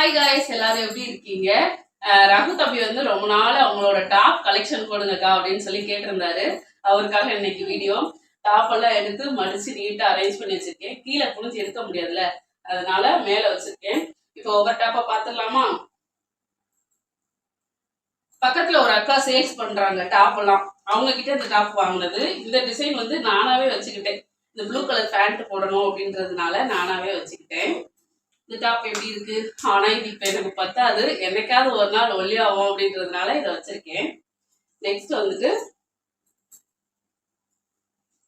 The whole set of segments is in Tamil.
ஹாய் காய்ஸ் எல்லாரும் எப்படி இருக்கீங்க? ரகு தம்பி வந்து ரொம்ப நாள் அவங்களோட டாப் கலெக்ஷன் போடுங்கக்கா அப்படின்னு சொல்லி கேட்டிருந்தாரு. அவருக்காக இன்னைக்கு வீடியோ டாப் எல்லாம் எடுத்து மடிச்சு நீட்டா அரேஞ்ச் பண்ணி வச்சிருக்கேன். கீழே புரிஞ்சு எடுக்க முடியாதுல்ல. அதனால மேல வச்சிருக்கேன். இப்போ ஒவ்வொரு டாப்பா பாத்துடலாமா பக்கத்துல ஒரு அக்கா சேல்ஸ் பண்றாங்க டாப் எல்லாம். அவங்க கிட்ட இந்த டாப் வாங்கினது. இந்த டிசைன் வந்து நானாவே வச்சுக்கிட்டேன். இந்த ப்ளூ கலர் பேண்ட் போடணும் அப்படின்றதுனால நானாவே வச்சுக்கிட்டேன். இந்த டாப் எப்படி இருக்கு? ஆனா இது இப்போ எனக்கு பத்தாது. என்னைக்காவது ஒரு நாள் ஒல்லியாகும் அப்படின்றதுனால இதை வச்சிருக்கேன். நெக்ஸ்ட் வந்துட்டு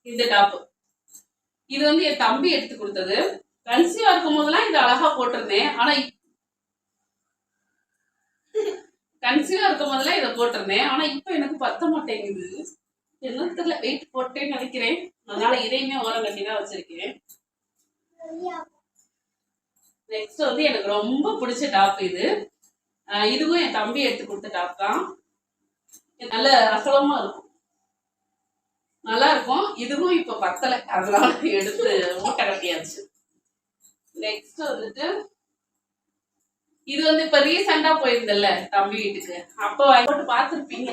இந்த டாப்பு இது வந்து என் தம்பி எடுத்து கொடுத்தது. கன்சீவா இருக்கும் போதெல்லாம் இது அழகா போட்டிருந்தேன். ஆனா கன்சீவா இருக்கும் போதெல்லாம் இதை போட்டிருந்தேன். ஆனா இப்ப எனக்கு பத்த மாட்டேங்குது. என்ன தெரியல. வெயிட் போட்டேன்னு நினைக்கிறேன். அதனால இதையுமே ஓரம் கட்டி தான் வச்சிருக்கேன். நெக்ஸ்ட் வந்து எனக்கு ரொம்ப பிடிச்ச டாப் இது. இதுவும் என் தம்பி எடுத்து கொடுத்த டாப் தான். நல்ல அகலமா இருக்கும். நல்லா இருக்கும். இதுவும் இப்ப பத்தல. அதனால எடுத்து மூட்டை கட்டியாச்சு நெக்ஸ்ட் வந்துட்டு இது வந்து இப்ப ரீசெண்டா போயிருந்தல்ல தம்பி வீட்டுக்கு. அப்போ போட்டு பார்த்துருப்பீங்க.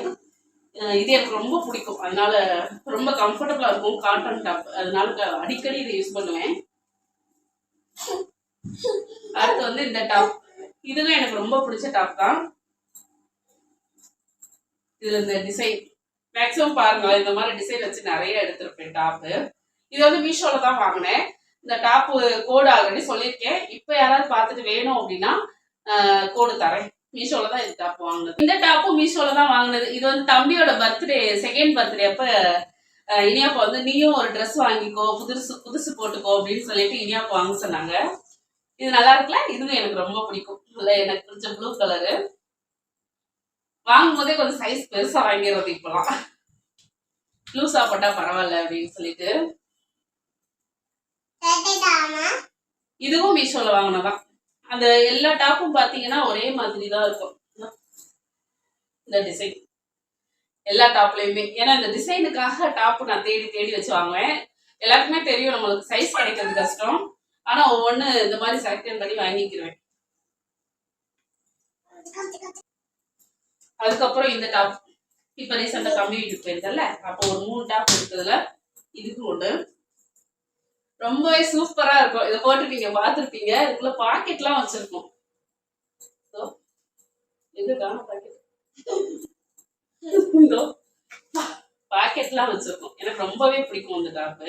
இது எனக்கு ரொம்ப பிடிக்கும். அதனால ரொம்ப கம்ஃபர்டபுளா இருக்கும். காட்டன் டாப் அதனால அடிக்கடி இதை யூஸ் பண்ணுவேன். அடுத்து வந்து இந்த டாப் இதுவும் எனக்கு ரொம்ப பிடிச்ச டாப் தான். இதுல இந்த டிசைன் மேக்ஸிமம் பாருங்க இந்த மாதிரி டிசைன் வச்சு நிறைய எடுத்திருப்பேன் டாப்பு இது வந்து மீஷோல தான் வாங்கினேன். இந்த டாப்பு கோடு ஆல்ரெடி சொல்லியிருக்கேன். இப்போ யாராவது பார்த்துட்டு வேணும் அப்படின்னா கோடு தரேன். மீஷோல தான் இந்த டாப் வாங்கினது. இந்த டாப்பும் மீஷோல தான் வாங்கினது. இது வந்து தம்பியோட பர்த்டே செகண்ட் பர்த்டே அப்ப இனியாப்பா வந்து நீயும் ஒரு ட்ரெஸ் வாங்கிக்கோ புதுசு புதுசு போட்டுக்கோ அப்படின்னு சொல்லிட்டு இனியாப்பா வாங்க சொன்னாங்க. இது நல்லா இருக்குல்ல? இதுவும் எனக்கு ரொம்ப பிடிக்கும். இல்ல எனக்கு பிடிச்ச ப்ளூ கலரு வாங்கும் போதே கொஞ்சம் சைஸ் பெருசா வாங்கிடுறது இப்பெல்லாம் லூஸா போட்டா பரவாயில்ல அப்படின்னு சொல்லிட்டு. இதுவும் மீஷோல வாங்கினதான். அந்த எல்லா டாப்பும் பாத்தீங்கன்னா ஒரே மாதிரி தான் இருக்கும். இந்த டிசைன் எல்லா டாப்லயுமே ஏன்னா இந்த டிசைனுக்காக டாப் நான் தேடி தேடி வச்சு வாங்குவேன். எல்லாருக்குமே தெரியும் நம்மளுக்கு சைஸ் கிடைக்கிறது கஷ்டம். ஆனா ஒவ்வொன்னு இந்த மாதிரி செலக்ட் பண்ணி வாங்கிக்கிறேன் அதுக்கப்புறம் இந்த டாப் இப்ப ரீசெண்டா கம்மி வீட்டுக்கு போயிருந்தல அப்போ ஒரு மூணு டாப் இருக்கிறதுல இதுக்கு ஒண்ணு. ரொம்பவே சூப்பரா இருக்கும். இதை போட்டிருப்பீங்க நீங்க இதுக்குள்ள பாக்கெட்லாம் வச்சிருக்கோம். பாக்கெட் பாக்கெட்லாம் வச்சிருக்கோம். எனக்கு ரொம்பவே பிடிக்கும் இந்த டாப்பு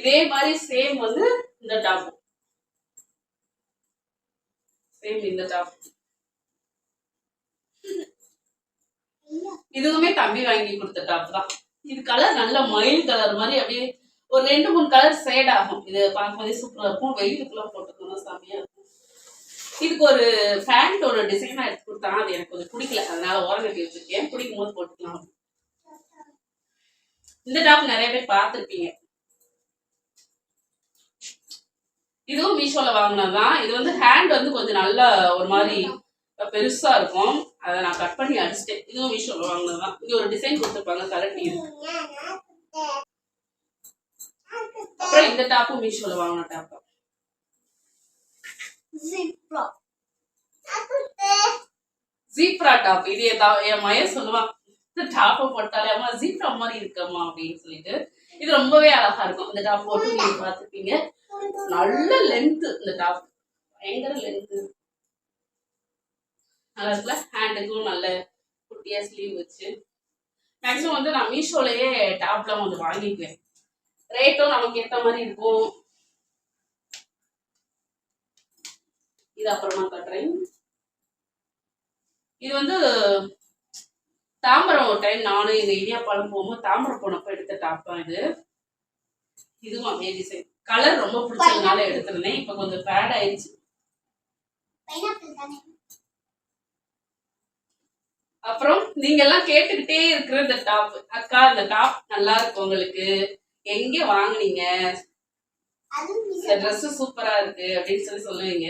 இதே மாதிரி சேம் வந்து இந்த டாப் சேம் இந்த டாப் இதுவுமே தம்பி வாங்கி கொடுத்த டாப் தான். இது கலர் நல்ல மயில் கலர் மாதிரி அப்படியே ஒரு ரெண்டு மூணு கலர் சேட் ஆகும். இது பார்க்கும்போதே சூப்பரா இருக்கும். வெயிலுக்குலாம் போட்டுக்கணும் செம்மையா இருக்கும். இதுக்கு ஒரு ஃபேண்டோட டிசைனா எடுத்து கொடுத்தாங்க அது எனக்கு கொஞ்சம் பிடிக்கல. அதனால ஓரம் கட்டி வச்சிருக்கேன். பிடிக்கும் போது போட்டுக்கலாம். இந்த டாப் நிறைய பேர் பார்த்துருப்பீங்க. இதுவும் மீஷோல வாங்கினதுதான். இது வந்து ஹேண்ட் வந்து கொஞ்சம் நல்ல ஒரு மாதிரி பெருசா இருக்கும். அதை நான் கட் பண்ணி அடிச்சிட்டேன். இதுவும் மீஷோல வாங்கினதுதான். இங்க ஒரு டிசைன் கொடுத்துருப்பாங்க. கலட்டி அப்புறம் இந்த டாப்பும் மீஷோல வாங்கின டாப் ஜீப்ரா டாப் இது என் மயன் சொல்லுவான் டாப்பை போட்டாலே அம்மா ஜீப்ரா மாதிரி இருக்கம்மா அப்படின்னு சொல்லிட்டு இது ரொம்பவே அழகா இருக்கும். இந்த டாப் போட்டு நீங்க பார்த்துருப்பீங்க. நல்ல லென்த் இந்த டாப் பயங்கர லென்த் நல்லா இருக்குல்ல? ஹேண்டுக்கும் நல்ல குட்டியா ஸ்லீவ் வச்சு. மேக்ஸிமம் வந்து நான் மீஷோலயே டாப்லாம் வந்து வாங்கிக்குவேன். ரேட்டும் நமக்கு ஏத்த மாதிரி இருக்கும். இது அப்புறமா கட்டுறேன். இது வந்து தாம்பரம் ஒரு டைம் நானும் எங்க இடியாப்பாலும் போகும்போது தாம்பரம் போனப்போ எடுத்த டாப் தான் இது. இதுவும் அதே டிசைன் கலர் ரொம்ப பிடிச்சதுனால எடுத்திருந்தேன். இப்போ கொஞ்சம் பேட் ஆயிடுச்சு. அப்புறம் நீங்க எல்லாம் கேட்டுக்கிட்டே இருக்கிற இந்த டாப் அக்கா இந்த டாப் நல்லா இருக்கு உங்களுக்கு. எங்க வாங்குனீங்க? இந்த Dress சூப்பரா இருக்கு அப்படின்னு சொல்லி சொல்லுவீங்க.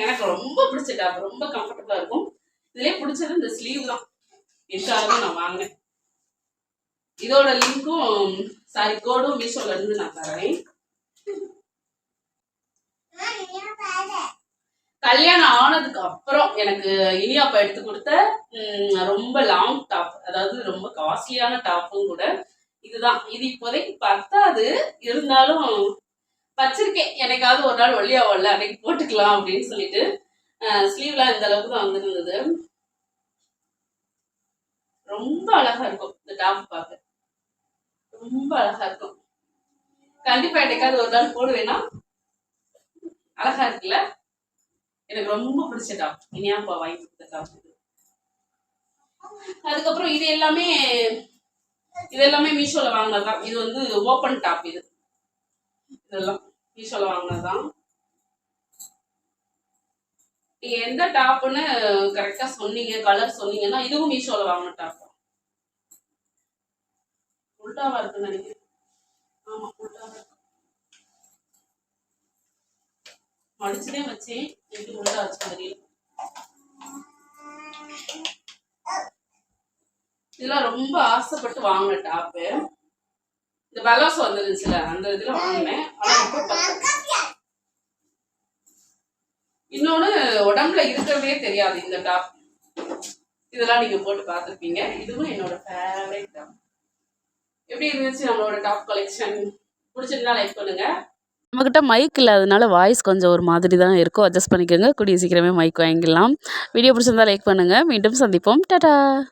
எனக்கு ரொம்ப பிடிச்ச டாப் ரொம்ப கம்ஃபர்டபுளா இருக்கும். இதுலயே பிடிச்சது இந்த ஸ்லீவ் தான். எதுக்காக நான் வாங்கினேன் இதோட லிங்க்கும் சாரி கோடும் மீஷோல இருந்து நான் தரேன். கல்யாணம் ஆனதுக்கு அப்புறம் எனக்கு இனியாப்பா எடுத்து கொடுத்த ரொம்ப லாங் டாப் அதாவது ரொம்ப காஸ்ட்லியான டாப்பும் கூட இதுதான். இது இப்போதைக்கு பத்தாது இருந்தாலும் வச்சிருக்கேன். எனக்காவது ஒரு நாள் ஒல்லியாவல்ல அன்னைக்கு போட்டுக்கலாம் அப்படின்னு சொல்லிட்டு ஸ்லீவ்லாம் இந்த அளவுக்கு தான் வந்திருந்தது. ரொம்ப அழகா இருக்கும் இந்த டாப் பார்க்க. ரொம்ப அழகா இருக்கும். கண்டிப்பா என்னைக்காவது ஒரு நாள் போடுவேன்னா அழகா இருக்குல்ல? எனக்கு ரொம்ப பிடிச்ச டாப் இனியாப்பா வாங்கி கொடுத்த டாப் இது. அதுக்கப்புறம் இது எல்லாமே இது எல்லாமே மீஷோல வாங்கினதுதான். இது வந்து ஓப்பன் டாப் இது. இதெல்லாம் மீஷோல வாங்கினதுதான். நீங்க எந்த டாப்னு கரெக்டா சொன்னீங்க கலர் சொன்னீங்கன்னா இதுவும் மீஷோல வாங்கின டாப் தான். உல்டாவா இருக்குன்னு நினைக்கிறேன். ஆமா உல்டாவா இருக்கு. மடிச்சுதே வச்சேன். எப்படி உல்டா வச்ச தெரியல இதெல்லாம் ரொம்ப ஆசைப்பட்டு வாங்கின டாப்பு இந்த பலாசம் வந்துருந்துச்சுல அந்த இதுல வாங்கினேன். ஆனா இப்ப பத்து- இன்னொன்னு உடம்புல இருக்கிறதே தெரியாது இந்த டாப் இதெல்லாம் நீங்க போட்டு பார்த்துருப்பீங்க. இதுவும் என்னோட ஃபேவரட் டாப் எப்படி இருந்துச்சு நம்மளோட டாப் கலெக்ஷன் பிடிச்சிருந்தா லைக் பண்ணுங்க. நம்மக்கிட்ட மைக் இல்லாதனால வாய்ஸ் கொஞ்சம் ஒரு மாதிரி தான் இருக்கும். அட்ஜஸ்ட் பண்ணிக்கோங்க. கூடிய சீக்கிரமே மைக் வாங்கிடலாம். வீடியோ பிடிச்சிருந்தா லைக் பண்ணுங்கள் மீண்டும் சந்திப்போம். டாடா!